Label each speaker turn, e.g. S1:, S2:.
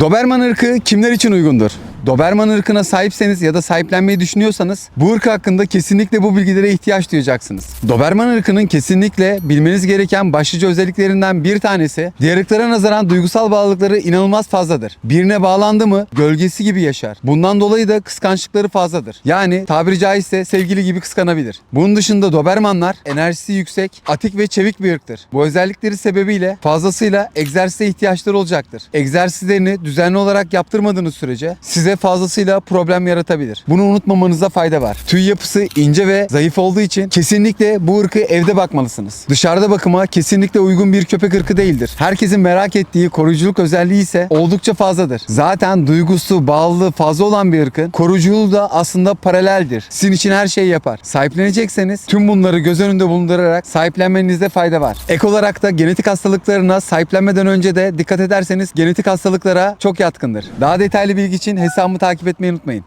S1: Doberman ırkı kimler için uygundur? Doberman ırkına sahipseniz ya da sahiplenmeyi düşünüyorsanız bu ırk hakkında kesinlikle bu bilgilere ihtiyaç duyacaksınız. Doberman ırkının kesinlikle bilmeniz gereken başlıca özelliklerinden bir tanesi diğer ırklara nazaran duygusal bağlılıkları inanılmaz fazladır. Birine bağlandı mı gölgesi gibi yaşar. Bundan dolayı da kıskançlıkları fazladır. Yani tabiri caizse sevgili gibi kıskanabilir. Bunun dışında Dobermanlar enerjisi yüksek, atik ve çevik bir ırktır. Bu özellikleri sebebiyle fazlasıyla egzersize ihtiyaçları olacaktır. Egzersizlerini düzenli olarak yaptırmadığınız sürece size fazlasıyla problem yaratabilir. Bunu unutmamanıza fayda var. Tüy yapısı ince ve zayıf olduğu için kesinlikle bu ırkı evde bakmalısınız. Dışarıda bakıma kesinlikle uygun bir köpek ırkı değildir. Herkesin merak ettiği koruyuculuk özelliği ise oldukça fazladır. Zaten duygusu, bağlılığı fazla olan bir ırkın koruyuculuğu da aslında paraleldir. Sizin için her şeyi yapar. Sahiplenecekseniz tüm bunları göz önünde bulundurarak sahiplenmenizde fayda var. Ek olarak da genetik hastalıklarına sahiplenmeden önce de dikkat ederseniz genetik hastalıklara çok yatkındır. Daha detaylı bilgi için hesabımı takip etmeyi unutmayın.